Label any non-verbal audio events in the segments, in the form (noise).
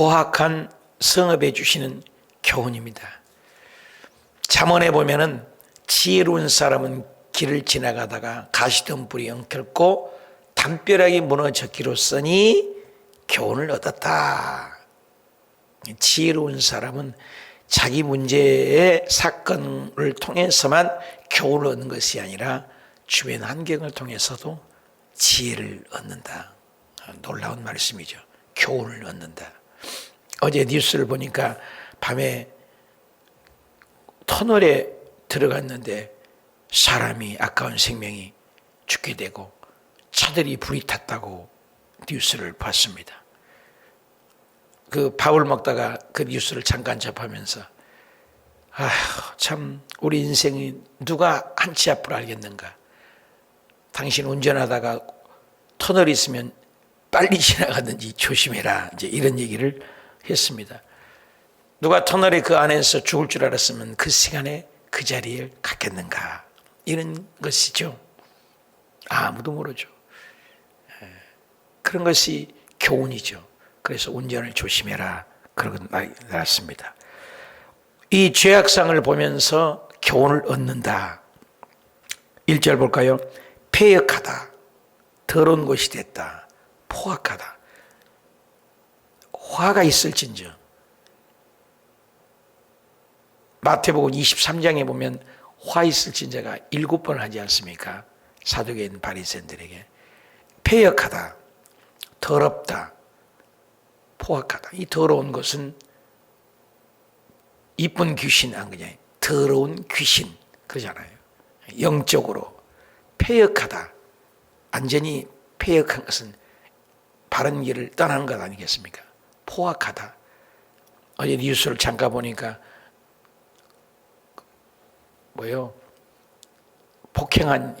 포악한 성읍에 주시는 교훈입니다. 잠언에 보면은 지혜로운 사람은 길을 지나가다가 가시덤불이 엉켰고 담벼락이 무너졌기로 쓰니 교훈을 얻었다. 지혜로운 사람은 자기 문제의 사건을 통해서만 교훈을 얻는 것이 아니라 주변 환경을 통해서도 지혜를 얻는다. 놀라운 말씀이죠. 교훈을 얻는다. 어제 뉴스를 보니까 밤에 터널에 들어갔는데 사람이 아까운 생명이 죽게 되고 차들이 불이 탔다고 뉴스를 봤습니다. 그 밥을 먹다가 그 뉴스를 잠깐 접하면서 아휴 참 우리 인생이 누가 한치 앞을 알겠는가 당신 운전하다가 터널 있으면 빨리 지나가든지 조심해라 이제 이런 얘기를 했습니다. 누가 터널의 그 안에서 죽을 줄 알았으면 그 시간에 그 자리에 갔겠는가 이런 것이죠. 아무도 모르죠. 예. 그런 것이 교훈이죠. 그래서 운전을 조심해라. 그러고 나왔습니다. 이 죄악상을 보면서 교훈을 얻는다. 1절 볼까요? 폐역하다. 더러운 것이 됐다. 포악하다. 화가 있을진저. 마태복음 23장에 보면 화 있을진저가 일곱 번 하지 않습니까? 사두개인 바리새인들에게 폐역하다, 더럽다, 포악하다. 이 더러운 것은 이쁜 귀신 안 그냥 더러운 귀신 그러잖아요. 영적으로 폐역하다. 완전히 폐역한 것은 바른 길을 떠나는 것 아니겠습니까? 포악하다. 어제 뉴스를 잠깐 보니까 뭐요? 폭행한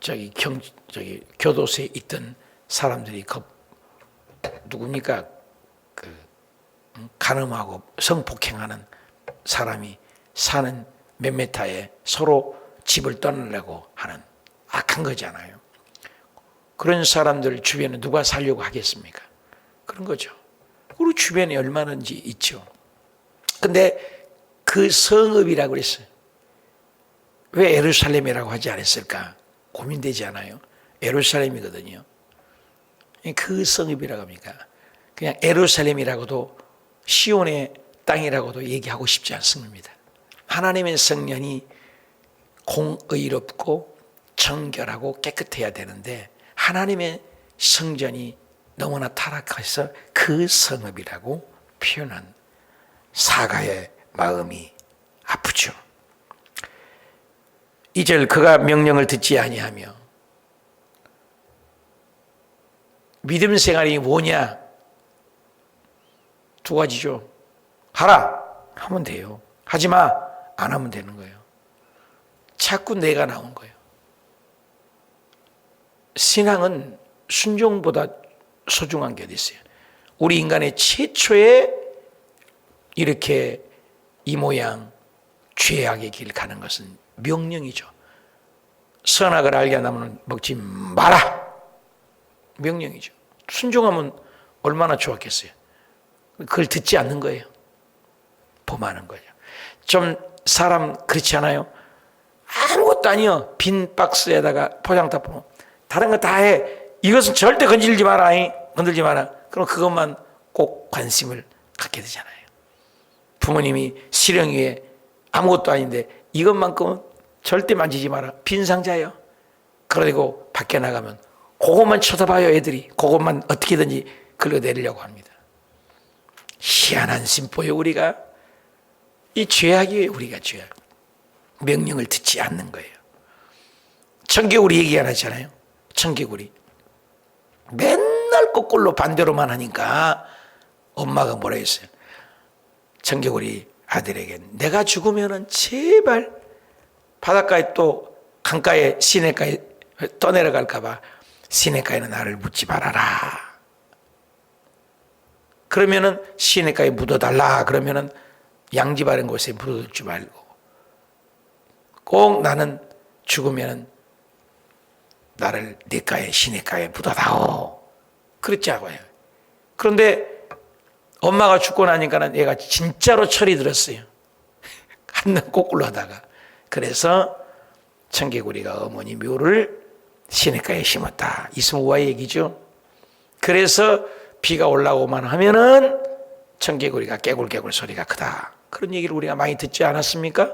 저기 경 저기 교도소에 있던 사람들이 그 누굽니까? 그 간음하고 성폭행하는 사람이 사는 몇 메타에 서로 집을 떠나려고 하는 악한 거잖아요. 그런 사람들 주변에 누가 살려고 하겠습니까? 그런 거죠. 우리 주변에 얼마든지 있죠. 근데 그 성읍이라고 그랬어요. 왜 에루살렘이라고 하지 않았을까? 고민되지 않아요? 에루살렘이거든요. 그 성읍이라고 합니까? 그냥 에루살렘이라고도 시온의 땅이라고도 얘기하고 싶지 않습니다. 하나님의 성년이 공의롭고 정결하고 깨끗해야 되는데 하나님의 성전이 너무나 타락해서 그 성읍이라고 표현한 사가의 마음이 아프죠. 이절 그가 명령을 듣지 아니하며 믿음 생활이 뭐냐? 두 가지죠. 하라 하면 돼요. 하지 마. 안 하면 되는 거예요. 자꾸 내가 나온 거예요. 신앙은 순종보다 소중한 게 어디 있어요? 우리 인간의 최초의 이렇게 이 모양 죄악의 길 가는 것은 명령이죠. 선악을 알게 하면 먹지 마라. 명령이죠. 순종하면 얼마나 좋았겠어요. 그걸 듣지 않는 거예요. 범하는 거예요. 좀 사람 그렇지 않아요? 아무것도 아니요. 빈 박스에다가 포장 다 보면 다른 거 다 해. 이것은 절대 건질지 마라. 건들지 마라. 그럼 그것만 꼭 관심을 갖게 되잖아요. 부모님이 실형 위에 아무것도 아닌데 이것만큼은 절대 만지지 마라. 빈 상자예요. 그리고 밖에 나가면 그것만 쳐다봐요, 애들이. 그것만 어떻게든지 긁어내리려고 합니다. 희한한 심보에 우리가 이 죄악이에요, 우리가 죄악. 명령을 듣지 않는 거예요. 청개구리 얘기 안 하잖아요. 청개구리. 맨 날 거꾸로 반대로만 하니까 엄마가 뭐라 했어요? 청개구리 아들에게 내가 죽으면은 제발 바닷가에 또 강가에 시내가에 떠내려갈까봐 시내가에는 나를 묻지 말아라. 그러면은 시내가에 묻어달라. 그러면은 양지 바른 곳에 묻어두지 말고 꼭 나는 죽으면은 나를 내가에 시내가에 묻어다오. 그랬지 않아요. 그런데 엄마가 죽고 나니까는 얘가 진짜로 철이 들었어요. (laughs) 한날 거꾸로 하다가. 그래서 청개구리가 어머니 묘를 시냇가에 심었다. 이승우와 얘기죠. 그래서 비가 올라오만 하면은 청개구리가 깨굴깨굴 소리가 크다. 그런 얘기를 우리가 많이 듣지 않았습니까?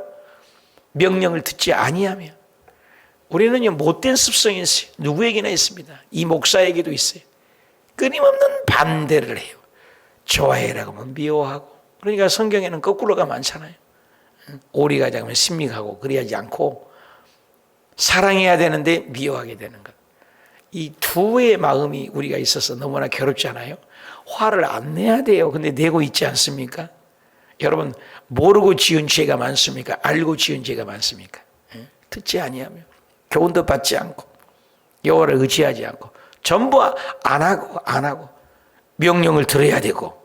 명령을 듣지 아니하면 우리는요 못된 습성이 있어요. 누구에게나 있습니다. 이 목사에게도 있어요. 끊임없는 반대를 해요. 좋아해라고 하면 미워하고. 그러니까 성경에는 거꾸로가 많잖아요. 오리가 작으면 신미하고 그래야지 않고 사랑해야 되는데 미워하게 되는 것. 이 두의 마음이 우리가 있어서 너무나 괴롭지 않아요? 화를 안 내야 돼요. 근데 내고 있지 않습니까? 여러분 모르고 지은 죄가 많습니까? 알고 지은 죄가 많습니까? 예? 듣지 아니하면 교훈도 받지 않고 여호와를 의지하지 않고 전부 안 하고 안 하고 명령을 들어야 되고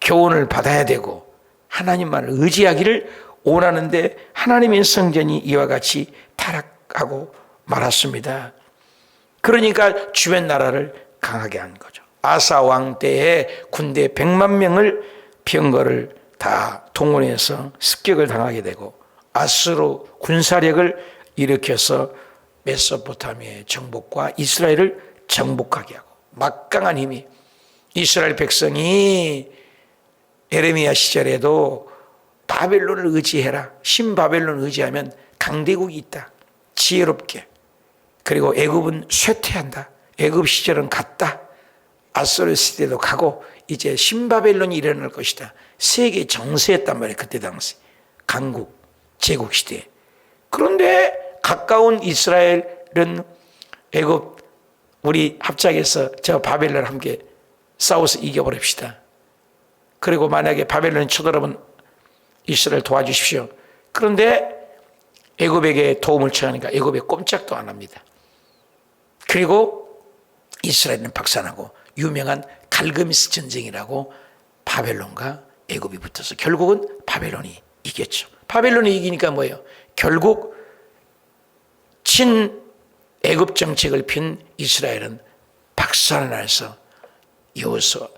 교훈을 받아야 되고 하나님만을 의지하기를 원하는데 하나님의 성전이 이와 같이 타락하고 말았습니다. 그러니까 주변 나라를 강하게 한 거죠. 아사 왕 때에 군대 100만 명을 병거를 다 동원해서 습격을 당하게 되고 아스로 군사력을 일으켜서 메소포타미아의 정복과 이스라엘을 정복하게 하고 막강한 힘이 이스라엘 백성이 에레미야 시절에도 바벨론을 의지해라. 신바벨론을 의지하면 강대국이 있다. 지혜롭게. 그리고 애굽은 쇠퇴한다. 애굽 시절은 갔다. 아수르 시대도 가고 이제 신바벨론이 일어날 것이다. 세계 정세였단 말이에요. 그때 당시. 강국, 제국 시대. 그런데 가까운 이스라엘은 애굽 우리 합작해서 저 바벨론 함께 싸워서 이겨버립시다. 그리고 만약에 바벨론이 쳐들어오면 이스라엘 도와주십시오. 그런데 애굽에게 도움을 청하니까 애굽에 꼼짝도 안 합니다. 그리고 이스라엘은 박산하고 유명한 갈그미스 전쟁이라고 바벨론과 애굽이 붙어서 결국은 바벨론이 이겼죠. 바벨론이 이기니까 뭐예요? 결국 친 애굽 정책을 핀 이스라엘은 박살나서 여호수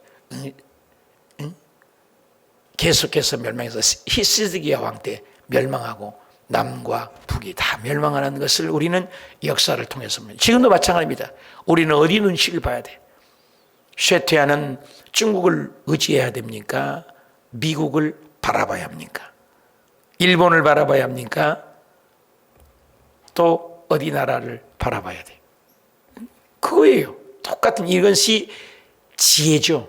계속해서 멸망해서 히스드기야 왕 때 멸망하고 남과 북이 다 멸망하는 것을 우리는 역사를 통해서 지금도 마찬가지입니다. 우리는 어디 눈치를 봐야 돼? 쇠퇴하는 중국을 의지해야 됩니까? 미국을 바라봐야 합니까? 일본을 바라봐야 합니까? 또 어디 나라를 바라봐야 돼? 그거예요. 똑같은 이것이 지혜죠.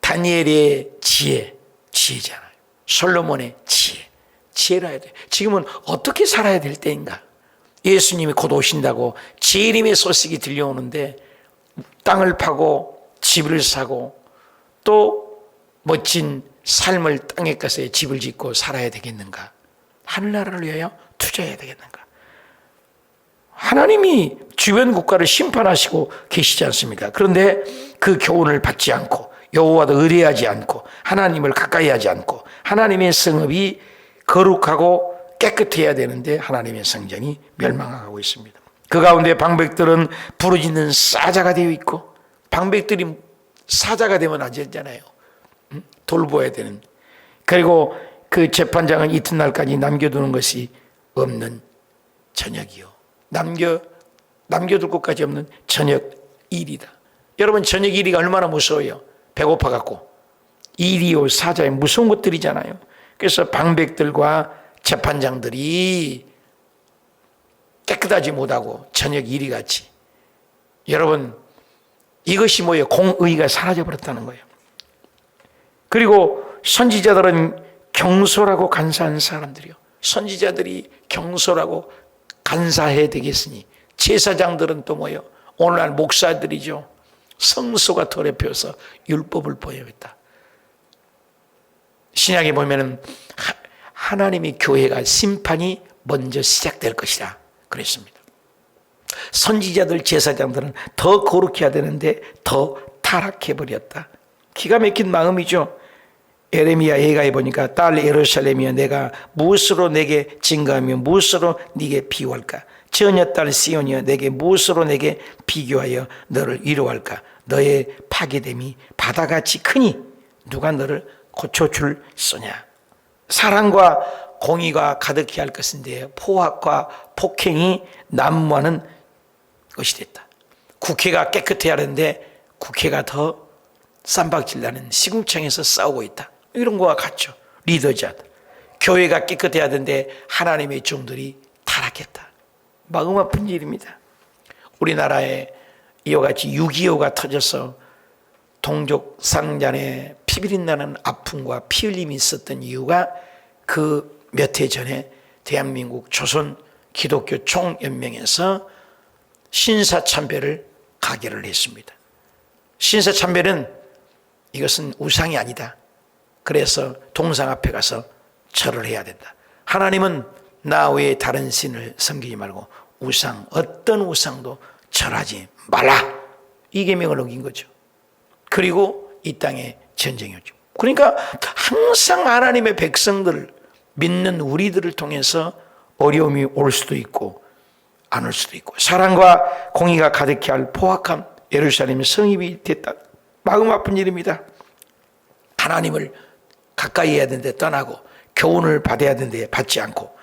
다니엘의 지혜, 지혜잖아요. 솔로몬의 지혜, 지혜라 해야 돼. 지금은 어떻게 살아야 될 때인가? 예수님이 곧 오신다고 재림의 소식이 들려오는데 땅을 파고 집을 사고 또 멋진 삶을 땅에 가서 집을 짓고 살아야 되겠는가? 하늘나라를 위하여 투자해야 되겠는가? 하나님이 주변 국가를 심판하시고 계시지 않습니까? 그런데 그 교훈을 받지 않고 여호와도 의뢰하지 않고 하나님을 가까이 하지 않고 하나님의 성읍이 거룩하고 깨끗해야 되는데 하나님의 성전이 멸망하고 있습니다. 그 가운데 방백들은 부르짖는 사자가 되어 있고 방백들이 사자가 되면 안 되잖아요. 돌보아야 되는. 그리고 그 재판장은 이튿날까지 남겨두는 것이 없는 저녁이요. 남겨 남겨둘 것까지 없는 저녁 일이다. 여러분 저녁 일이가 얼마나 무서워요. 배고파 갖고 일이요 사자의 무서운 것들이잖아요. 그래서 방백들과 재판장들이 깨끗하지 못하고 저녁 일이 같이 여러분 이것이 뭐예요? 공의가 사라져 버렸다는 거예요. 그리고 선지자들은 경솔하고 간사한 사람들이요. 선지자들이 경솔하고 간사해야 되겠으니 제사장들은 또 뭐예요? 오늘날 목사들이죠. 성소가 더럽혀서 율법을 보여했다. 신약에 보면은 하나님의 교회가 심판이 먼저 시작될 것이라 그랬습니다. 선지자들 제사장들은 더 거룩해야 되는데 더 타락해 버렸다. 기가 막힌 마음이죠. 에레미야 예가에 보니까 딸 예루살렘이여 내가 무엇으로 내게 증가하며 무엇으로 네게 비유할까? 처녀 딸 시온이여 내게 무엇으로 내게 비교하여 너를 위로할까? 너의 파괴됨이 바다같이 크니 누가 너를 고쳐줄 소냐. 사랑과 공의가 가득히 할 것인데 포악과 폭행이 난무하는 것이 됐다. 국회가 깨끗해야 하는데 국회가 더 쌈박질 나는 시궁창에서 싸우고 있다. 이런 거와 같죠. 리더자들. 교회가 깨끗해야 하는데 하나님의 종들이 타락했다. 마음 아픈 일입니다. 우리나라에 이와 같이 6.25가 터져서 동족 상잔에 피비린 나는 아픔과 피 흘림이 있었던 이유가 그 몇 해 전에 대한민국 조선 기독교 총연맹에서 신사참배를 가결을 했습니다. 신사참배는 이것은 우상이 아니다. 그래서 동상 앞에 가서 절을 해야 된다. 하나님은 나 외에 다른 신을 섬기지 말고 우상, 어떤 우상도 절하지 말라. 이 계명을 어긴 거죠. 그리고 이 땅에 전쟁이었죠. 그러니까 항상 하나님의 백성들 믿는 우리들을 통해서 어려움이 올 수도 있고 안 올 수도 있고 사랑과 공의가 가득히 할 포악함 예루살렘 성입이 됐다. 마음 아픈 일입니다. 하나님을 가까이 해야 되는데 떠나고 교훈을 받아야 되는데 받지 않고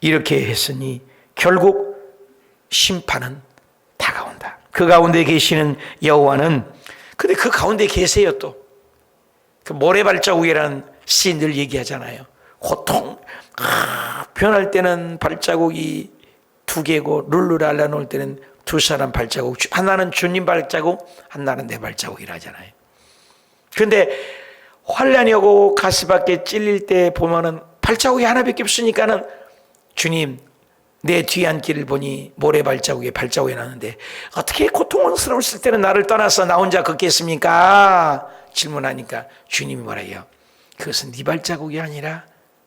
이렇게 했으니 결국 심판은 다가온다. 그 가운데 계시는 여호와는 근데 그 가운데 계세요 또. 그 모래발자국이라는 시인들 얘기하잖아요. 고통 아, 변할 때는 발자국이 두 개고 룰루를 알려놓을 때는 두 사람 발자국 하나는 주님 발자국 하나는 내 발자국이라 하잖아요. 그런데 환란이 오고 가시밖에 찔릴 때 보면은 발자국이 하나밖에 없으니까는 주님 내 뒤안 길을 보니 모래 발자국에 발자국이 나는데 어떻게 고통스러웠을 때는 나를 떠나서 나 혼자 걷겠습니까? 질문하니까 주님이 뭐라요? 그것은 네 발자국이 아니라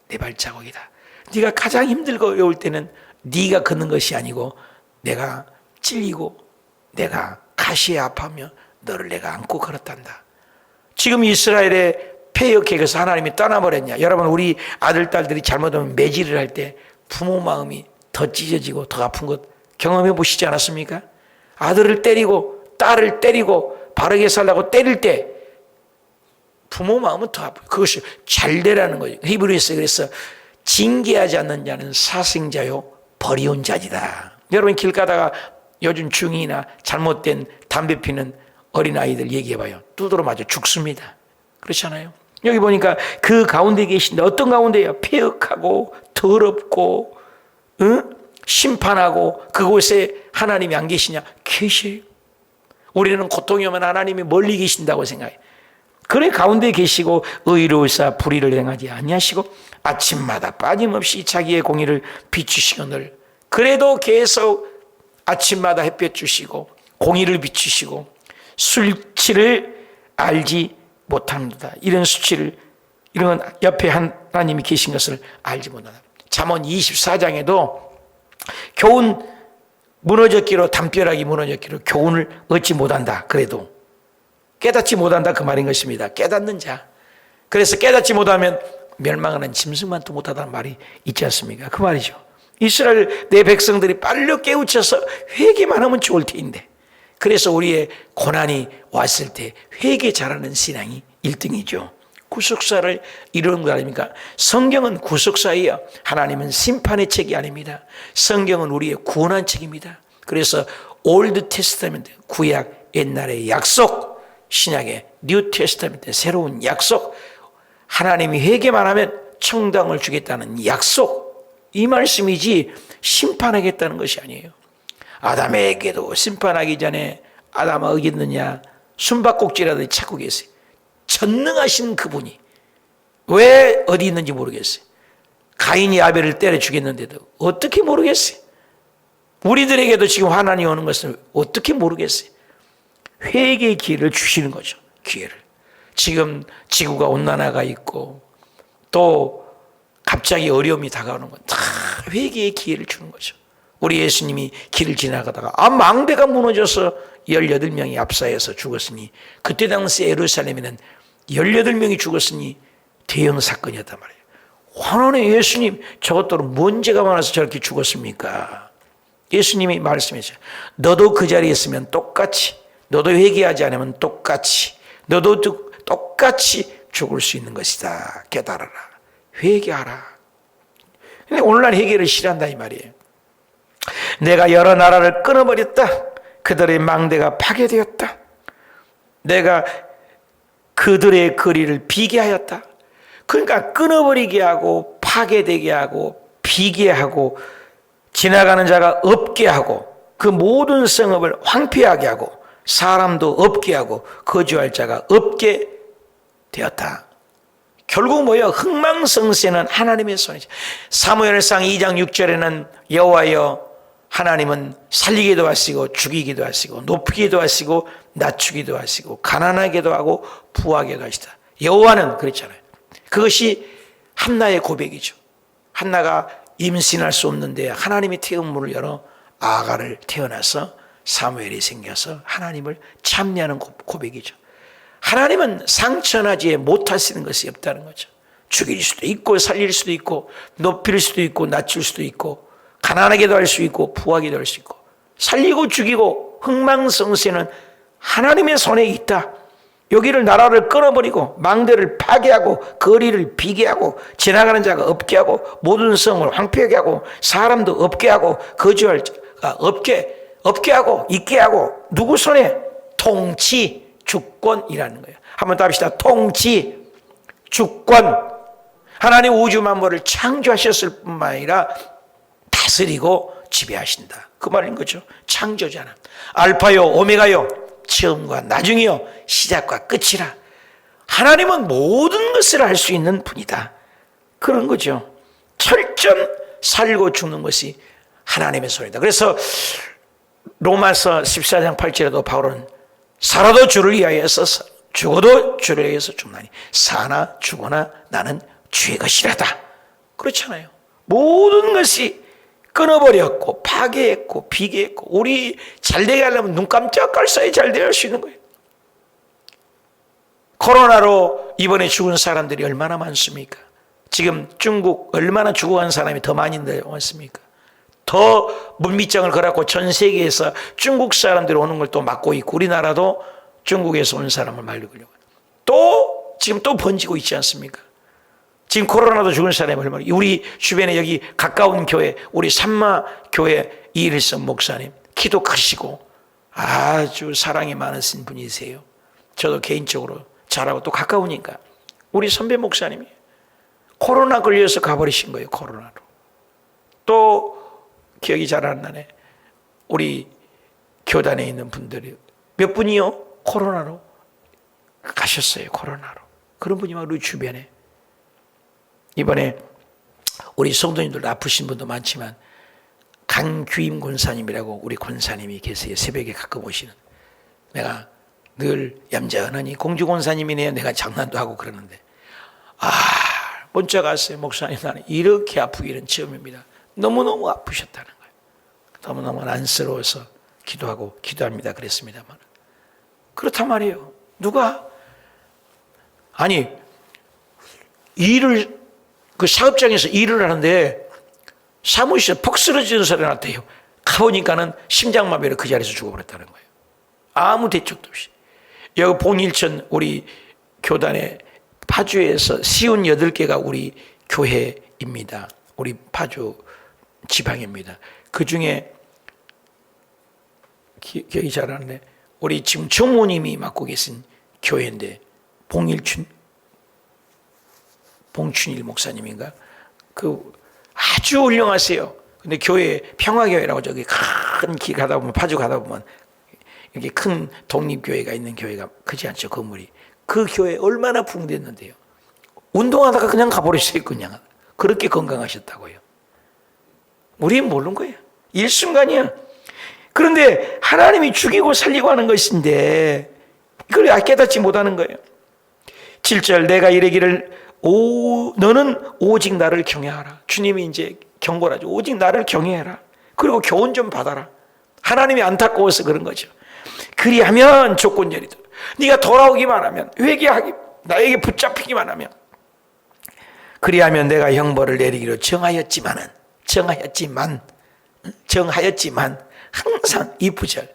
내 발자국이다. 네가 가장 힘들고 어려울 때는 네가 걷는 것이 아니고 내가 찔리고 내가 가시에 아파하며 너를 내가 안고 걸었단다. 지금 이스라엘의 폐역 계획에서 하나님이 떠나버렸냐? 여러분 우리 아들 딸들이 잘못하면 매질을 할 때 부모 마음이 더 찢어지고 더 아픈 것 경험해 보시지 않았습니까? 아들을 때리고 딸을 때리고 바르게 살라고 때릴 때 부모 마음은 더 아파요. 그것이 잘 되라는 거죠. 히브리서 그래서 징계하지 않는 자는 사생자요 버리온 자지다. 여러분 길 가다가 요즘 중이나 잘못된 담배 피는 어린아이들 얘기해봐요. 두드러 맞아 죽습니다. 그렇잖아요. 여기 보니까 그 가운데 계신데 어떤 가운데요? 폐역하고 더럽고 응? 심판하고 그곳에 하나님이 안 계시냐? 계셔요. 우리는 고통이 오면 하나님이 멀리 계신다고 생각해요. 그래 가운데 계시고 의로우사 불의를 행하지 아니하시고 아침마다 빠짐없이 자기의 공의를 비추시거늘 그래도 계속 아침마다 햇볕 주시고 공의를 비추시고 술치를 알지 못합니다. 이런 수치를 이런 옆에 하나님이 계신 것을 알지 못한다. 잠언 24장에도 교훈 무너졌기로 담벼락이 무너졌기로 교훈을 얻지 못한다. 그래도 깨닫지 못한다 그 말인 것입니다. 깨닫는 자. 그래서 깨닫지 못하면 멸망하는 짐승만도 못하다는 말이 있지 않습니까? 그 말이죠. 이스라엘 내 백성들이 빨리 깨우쳐서 회개만 하면 좋을 텐데. 그래서 우리의 고난이 왔을 때 회개 잘하는 신앙이 1등이죠. 구속사를 이루는 거 아닙니까? 성경은 구속사이요. 하나님은 심판의 책이 아닙니다. 성경은 우리의 구원한 책입니다. 그래서 올드 테스타멘트 구약 옛날의 약속 신약의 뉴 테스타멘트 새로운 약속 하나님이 회개만 하면 청당을 주겠다는 약속 이 말씀이지 심판하겠다는 것이 아니에요. 아담에게도 심판하기 전에 아담아 어겼느냐 숨바꼭질하듯이 찾고 계세요. 전능하신 그분이 왜 어디 있는지 모르겠어요. 가인이 아벨을 때려 죽였는데도 어떻게 모르겠어요. 우리들에게도 지금 환난이 오는 것을 어떻게 모르겠어요. 회개의 기회를 주시는 거죠. 기회를. 지금 지구가 온난화가 있고 또 갑자기 어려움이 다가오는 건 다 회개의 기회를 주는 거죠. 우리 예수님이 길을 지나가다가 아 망대가 무너져서 18명이 압사해서 죽었으니 그때 당시 예루살렘에는 18명이 죽었으니 대형 사건이었단 말이에요. 환원의 예수님 뭔 죄가 많아서 저렇게 죽었습니까? 예수님이 말씀하셨어요. 너도 그 자리에 있으면 똑같이 너도 회개하지 않으면 똑같이 너도 또- 똑같이 죽을 수 있는 것이다. 깨달아라. 회개하라. 근데 오늘날 회개를 싫어한다 이 말이에요. 내가 여러 나라를 끊어버렸다. 그들의 망대가 파괴되었다. 내가 그들의 거리를 비게 하였다. 그러니까 끊어버리게 하고 파괴되게 하고 비게 하고 지나가는 자가 없게 하고 그 모든 성읍을 황폐하게 하고 사람도 없게 하고 거주할 자가 없게 되었다. 결국 뭐예요? 흥망성쇠는 하나님의 손이죠. 사무엘상 2장 6절에는 여호와여 하나님은 살리기도 하시고 죽이기도 하시고 높이기도 하시고 낮추기도 하시고 가난하게도 하고 부하게도 하시다. 여호와는 그랬잖아요. 그것이 한나의 고백이죠. 한나가 임신할 수 없는데 하나님이 태운 문을 열어 아가를 태어나서 사무엘이 생겨서 하나님을 참여하는 고- 고백이죠. 하나님은 상처나지에 못하시는 것이 없다는 거죠. 죽일 수도 있고 살릴 수도 있고 높일 수도 있고 낮출 수도 있고 가난하게도 할 수 있고 부하게도 할 수 있고 살리고 죽이고 흥망성쇠는 하나님의 손에 있다. 여기를 나라를 끊어버리고 망대를 파괴하고 거리를 비게 하고 지나가는 자가 없게 하고 모든 성을 황폐하게 하고 사람도 없게 하고 거주할 자가 없게 없게 하고 있게 하고 누구 손에 통치 주권이라는 거예요. 한번 더 합시다. 통치 주권 하나님 우주 만물을 창조하셨을 뿐만 아니라 다스리고 지배하신다. 그 말인 거죠. 창조자는 알파요 오메가요 처음과 나중이요 시작과 끝이라. 하나님은 모든 것을 할 수 있는 분이다. 그런 거죠. 철전 살고 죽는 것이 하나님의 손이다. 그래서 로마서 14장 8절에도 바울은 살아도 주를 위하여 써서 죽어도 주를 위해서 죽나니 사나 죽거나 나는 주의 것이라다. 그렇잖아요. 모든 것이 끊어버렸고 파괴했고 비계했고 우리 잘되게 하려면 눈 깜짝할 사이 할수 있는 거예요. 코로나로 이번에 죽은 사람들이 얼마나 많습니까? 지금 중국 얼마나 죽어간 사람이 더 많이 왔습니까? 더 물밑장을 걸었고 전 세계에서 중국 사람들이 오는 걸 또 막고 있고 우리나라도 중국에서 온 사람을 말리려고 또 지금 또 번지고 있지 않습니까? 지금 코로나도 죽은 사람이 얼마나 우리 주변에 여기 가까운 교회 우리 산마 교회 이일성 목사님 키도 크시고 아주 사랑이 많으신 분이세요. 저도 개인적으로 잘하고 또 가까우니까 우리 선배 목사님이 코로나 걸려서 가버리신 거예요 코로나로. 또 기억이 잘 안 나네. 우리 교단에 있는 분들이 몇 분이요 코로나로 가셨어요 코로나로. 그런 분이 막 우리 주변에 이번에 우리 성도님들 아프신 분도 많지만 강규임 권사님이라고 우리 권사님이 계세요. 새벽에 가끔 오시는. 내가 늘 얌전하니 공주 권사님이네요. 내가 장난도 하고 그러는데 아 문자가 왔어요. 목사님 나는 이렇게 아프기는 처음입니다. 너무너무 아프셨다는 거예요. 너무너무 안쓰러워서 기도하고 기도합니다. 그랬습니다만 그렇단 말이에요. 누가 아니 일을 그 사업장에서 일을 하는데 사무실에 폭 쓰러지는 소리 났대요. 가보니까는 심장마비로 그 자리에서 죽어버렸다는 거예요. 아무 대책도 없이. 여기 봉일천 우리 교단의 파주에서 시운 여덟 개가 우리 교회입니다. 우리 파주 지방입니다. 그 중에 기, 기억이 잘 안 나네. 우리 지금 정모님이 맡고 계신 교회인데 봉일춘 봉춘일 목사님인가? 그 아주 훌륭하세요. 근데 교회 평화교회라고 저기 큰 길 가다 보면 파주 가다 보면 이렇게 큰 독립교회가 있는 교회가 크지 않죠 건물이. 그 교회 얼마나 붕댔는데요. 운동하다가 그냥 가버렸어요 그냥. 그렇게 건강하셨다고요. 우리는 모르는 거예요. 일순간이야. 그런데 하나님이 죽이고 살리고 하는 것인데 이걸 깨닫지 못하는 거예요. 7절 내가 이르기를 오 너는 오직 나를 경외하라. 주님이 이제 경고를 하죠. 오직 나를 경외해라. 그리고 교훈 좀 받아라. 하나님이 안타까워서 그런 거죠. 그리하면 조건절이다. 네가 돌아오기만 하면 회개하기 나에게 붙잡히기만 하면 그리하면 내가 형벌을 내리기로 정하였지만은 정하였지만 정하였지만 항상 이 부절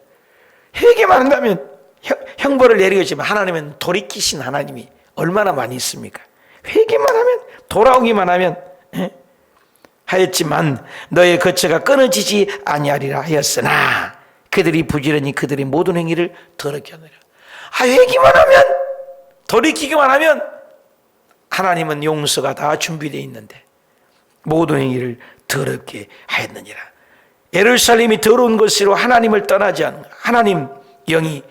회개만 한다면 형- 형벌을 내리겠지만 하나님은 돌이키신 하나님이 얼마나 많이 있습니까? 회개만 하면 돌아오기만 하면 예? 하였지만 너의 거처가 끊어지지 아니하리라 하였으나 그들이 부지런히 그들의 모든 행위를 더럽게 하느라 아 회개만 하면 돌이키기만 하면 하나님은 용서가 다 준비되어 있는데 모든 행위를 더럽게 하였느니라 예루살렘이 더러운 것으로 하나님을 떠나지 거야. 하나님 영이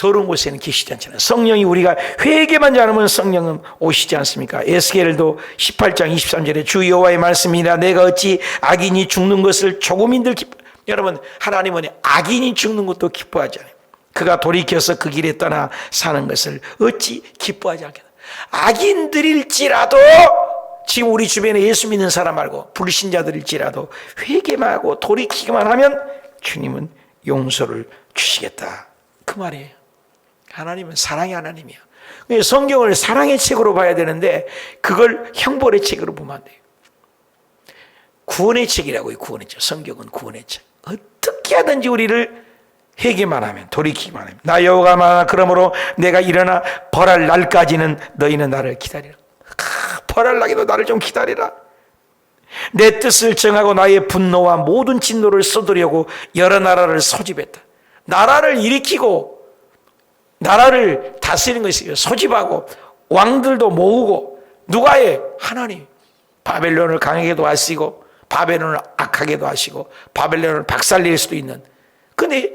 더러운 곳에는 계시지 않잖아요. 성령이 우리가 회개만 않으면 성령은 오시지 않습니까? 에스겔도 18장 23절에 주 여호와의 말씀이라 내가 어찌 악인이 죽는 것을 조금인들 기뻐 여러분 하나님은 악인이 죽는 것도 기뻐하지 않아요. 그가 돌이켜서 그 길에 떠나 사는 것을 어찌 기뻐하지 않겠나? 악인들일지라도 지금 우리 주변에 예수 믿는 사람 말고 불신자들일지라도 회개만 하고 돌이키기만 하면 주님은 용서를 주시겠다. 그 말이에요. 하나님은 사랑의 하나님이야. 그러니까 성경을 사랑의 책으로 봐야 되는데 그걸 형벌의 책으로 보면 안 돼요. 구원의 책이라고요. 구원의 책. 성경은 구원의 책. 어떻게 하든지 우리를 회개만 하면 돌이키기만 하면 나 여호가 마 그러므로 내가 일어나 벌할 날까지는 너희는 나를 기다리라. 아, 벌할 나기도 나를 좀 기다리라. 내 뜻을 정하고 나의 분노와 모든 진노를 쏟으려고 여러 나라를 소집했다. 나라를 일으키고 나라를 다스리는 것이 소집하고 왕들도 모으고 누가 해? 하나님. 바벨론을 강하게도 하시고 바벨론을 악하게도 하시고 바벨론을 박살낼 수도 있는 근데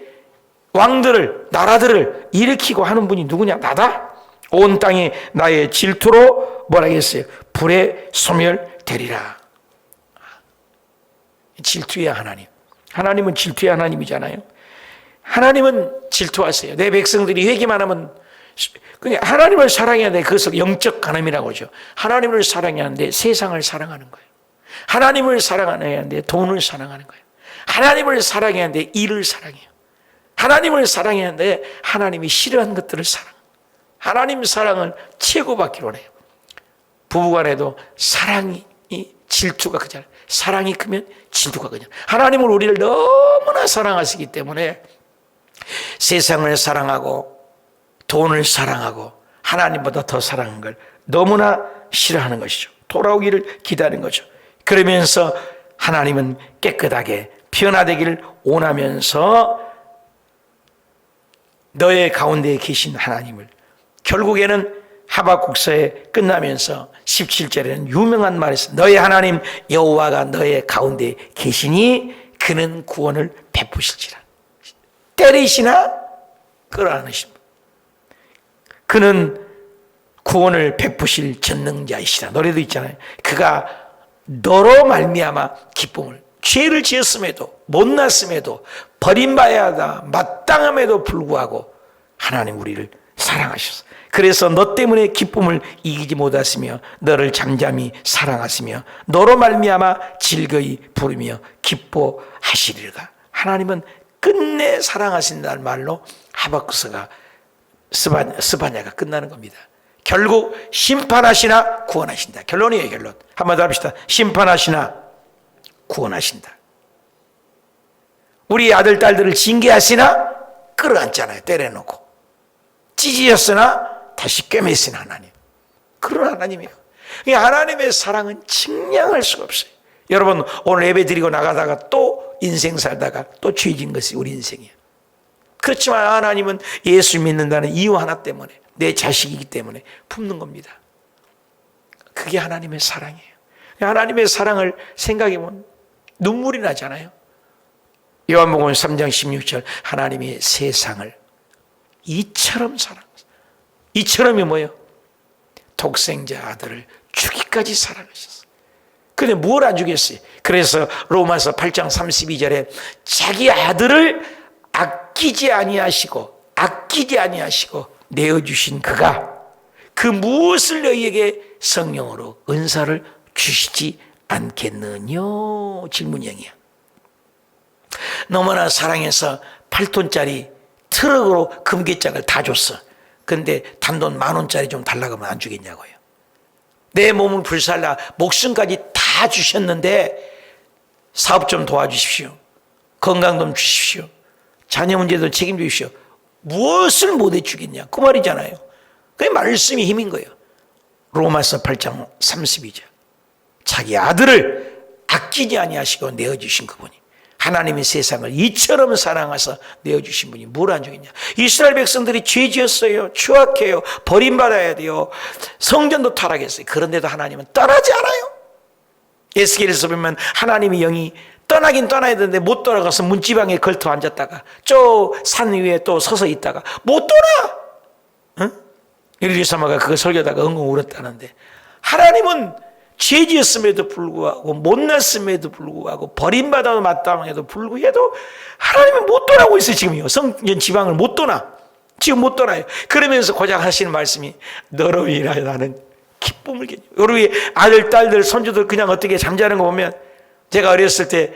왕들을 나라들을 일으키고 하는 분이 누구냐? 나다. 온 땅이 나의 질투로 뭐라 했어요? 불에 소멸되리라. 질투의 하나님. 하나님은 질투의 하나님이잖아요. 하나님은 질투하세요. 내 백성들이 회개만 하면 그냥 하나님을 사랑해야 돼. 그것을 영적 가늠이라고 하죠. 하나님을 사랑해야 하는데 세상을 사랑하는 거예요. 하나님을 사랑해야 하는데 돈을 사랑하는 거예요. 하나님을 사랑해야 하는데 일을 사랑해요. 하나님을 사랑해야 하는데 하나님이 싫어하는 것들을 사랑. 하나님 사랑을 최고받기 원해요. 부부간에도 사랑이 질투가 크잖아요. 사랑이 크면 질투가 크잖아요. 하나님은 우리를 너무나 사랑하시기 때문에 세상을 사랑하고 돈을 사랑하고 하나님보다 더 사랑하는 걸 너무나 싫어하는 것이죠. 돌아오기를 기다리는 거죠. 그러면서 하나님은 깨끗하게 변화되기를 원하면서 너의 가운데에 계신 하나님을 결국에는 하박국서에 끝나면서 17절에는 유명한 말에서 너의 하나님 여호와가 너의 가운데 계시니 그는 구원을 베푸실지라 때리시나? 끌어안으신 그는 구원을 베푸실 전능자이시라. 노래도 있잖아요. 그가 너로 말미암아 기쁨을 죄를 지었음에도 못났음에도 버림받아야 하다 마땅함에도 불구하고 하나님 우리를 사랑하셨어 그래서 너 때문에 기쁨을 이기지 못하시며 너를 잠잠히 사랑하시며 너로 말미암아 즐거이 부르며 기뻐하시리라 하나님은 끝내 사랑하신다는 말로 하박구스가 스바냐, 스바냐가 끝나는 겁니다. 결국 심판하시나 구원하신다. 결론이에요, 결론. 한번 더 합시다. 심판하시나 구원하신다. 우리 아들, 딸들을 징계하시나 끌어안잖아요. 때려놓고. 찢으셨으나 다시 꿰매신 하나님. 그런 하나님이에요. 이 하나님의 사랑은 측량할 수가 없어요. 여러분, 오늘 예배 드리고 나가다가 또 인생 살다가 또 죄진 것이 우리 인생이에요. 그렇지만 하나님은 예수 믿는다는 이유 하나 때문에 내 자식이기 때문에 품는 겁니다. 그게 하나님의 사랑이에요. 하나님의 사랑을 생각해 보면 눈물이 나잖아요. 요한복음 3장 16절 하나님이 세상을 이처럼 사랑하셨어요. 이처럼이 뭐예요? 독생자 아들을 주기까지 사랑하셨어요. 근데 뭘안 주겠어요? 그래서 로마서 8장 32절에 자기 아들을 아끼지 아니하시고 아끼지 아니하시고 내어 주신 그가 그 무엇을 너희에게 성령으로 은사를 주시지 않겠느냐 질문형이야. 너무나 사랑해서 8톤짜리 트럭으로 금괴장을 다 줬어. 근데 단돈 만 원짜리 좀 달라고 하면 안 주겠냐고요. 내 몸을 불살라 목숨까지 다 주셨는데 사업 좀 도와주십시오. 건강 좀 주십시오. 자녀 문제도 책임져 주십시오. 무엇을 못해 주겠냐 그 말이잖아요. 그게 말씀이 힘인 거예요. 로마서 8장 32절. 자기 아들을 아끼지 아니하시고 내어 주신 그분이 하나님의 세상을 이처럼 사랑하사 내어 주신 분이 뭘안 주겠냐? 이스라엘 백성들이 죄 지었어요. 추악해요. 버림받아야 돼요. 성전도 타락했어요. 그런데도 하나님은 떠나지 않아요. 에스겔에서 보면 하나님의 영이 떠나긴 떠나야 되는데 못 돌아가서 문지방에 걸터 앉았다가 저 산 위에 또 서서 있다가 못 돌아. 응? 일리사마가 그거 설교다가 엉엉 울었다는데 하나님은 죄 지었음에도 불구하고 못났음에도 불구하고 버림받아도 마땅해도 불구해도 하나님은 못 떠나고 있어요 지금요 성전 지방을 못 떠나 지금 못 떠나요 그러면서 고작 하시는 말씀이 너로 인하여 나는 기쁨을 견디 우리 아들 딸들 손주들 그냥 어떻게 잠자는 거 보면 제가 어렸을 때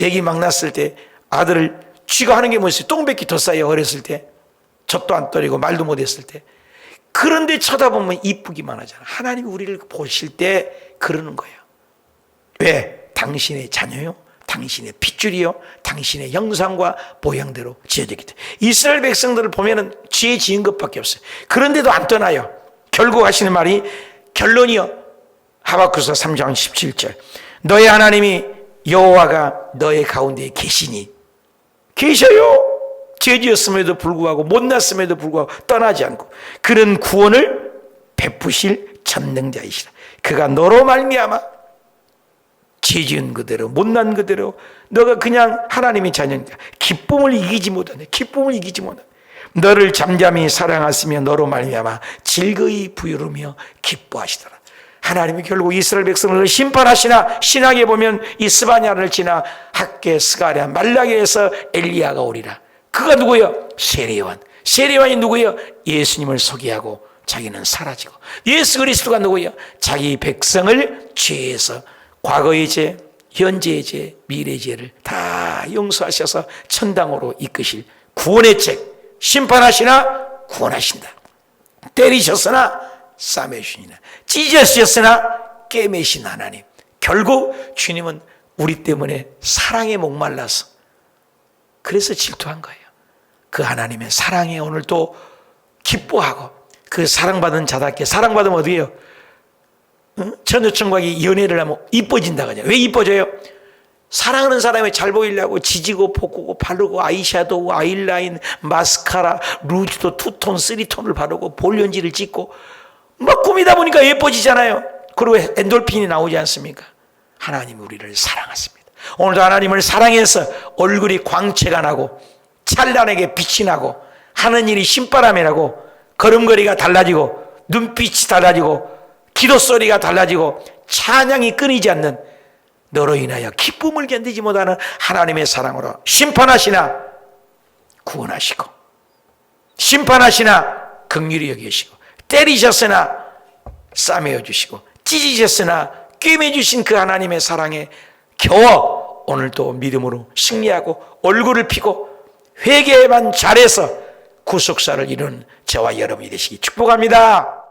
애기 막 났을 때 아들을 쥐가 하는 게 뭐였어요 똥뱉기 더 싸요 어렸을 때 젖도 안 떨리고 말도 못했을 때 그런데 쳐다보면 이쁘기만 하잖아. 하나님이 우리를 보실 때 그러는 거예요. 왜? 당신의 자녀요. 당신의 핏줄이요. 당신의 형상과 모양대로 지어졌기 때문에. 이스라엘 백성들을 보면 은 죄 지은 것밖에 없어요. 그런데도 안 떠나요. 결국 하시는 말이 결론이요. 하바쿠서 3장 17절. 너의 하나님이 여호와가 너의 가운데 계시니 계셔요. 죄 지었음에도 불구하고 못났음에도 불구하고 떠나지 않고 그런 구원을 베푸실 전능자이시라. 그가 너로 말미암아 죄 지은 그대로 못난 그대로 너가 그냥 하나님의 자녀니까 기쁨을 이기지 못하네. 기쁨을 이기지 못하네. 너를 잠잠히 사랑하시며 너로 말미암아 즐거이 부유르며 기뻐하시더라. 하나님이 결국 이스라엘 백성을 심판하시나 신학에 보면 이 스바냐를 지나 학계 스가랴 말라게에서 엘리야가 오리라. 그가 누구요? 세례요한. 세례요한이 누구요? 예수님을 소개하고 자기는 사라지고 예수 그리스도가 누구요? 자기 백성을 죄에서 과거의 죄, 현재의 죄, 미래의 죄를 다 용서하셔서 천당으로 이끄실 구원의 책 심판하시나 구원하신다. 때리셨으나 싸매주시나 찢으셨으나 깨매신 하나님. 결국 주님은 우리 때문에 사랑에 목말라서 그래서 질투한 거예요. 그 하나님의 사랑에 오늘 또 기뻐하고 그 사랑받은 자답게 사랑받으면 어디에요? 응? 처녀청각이 연애를 하면 이뻐진다 그냥 왜 이뻐져요? 사랑하는 사람이 잘 보이려고 지지고 볶고 바르고 아이샤도우, 아이라인, 마스카라, 루즈도 투톤, 쓰리톤을 바르고 볼연지를 찍고 막 꾸미다 보니까 예뻐지잖아요. 그리고 엔돌핀이 나오지 않습니까? 하나님 우리를 사랑하십니다. 오늘도 하나님을 사랑해서 얼굴이 광채가 나고 찬란하게 빛이 나고 하는 일이 신바람이 나고 걸음걸이가 달라지고 눈빛이 달라지고 기도 소리가 달라지고 찬양이 끊이지 않는 너로 인하여 기쁨을 견디지 못하는 하나님의 사랑으로 심판하시나? 구원하시고. 심판하시나? 극률이 여기시고. 때리셨으나? 싸매어 주시고. 찢으셨으나? 꿰매 주신 그 하나님의 사랑에 겨워 오늘도 믿음으로 승리하고 얼굴을 피고 회개만 잘해서 구속사를 이룬 저와 여러분이 되시기 축복합니다.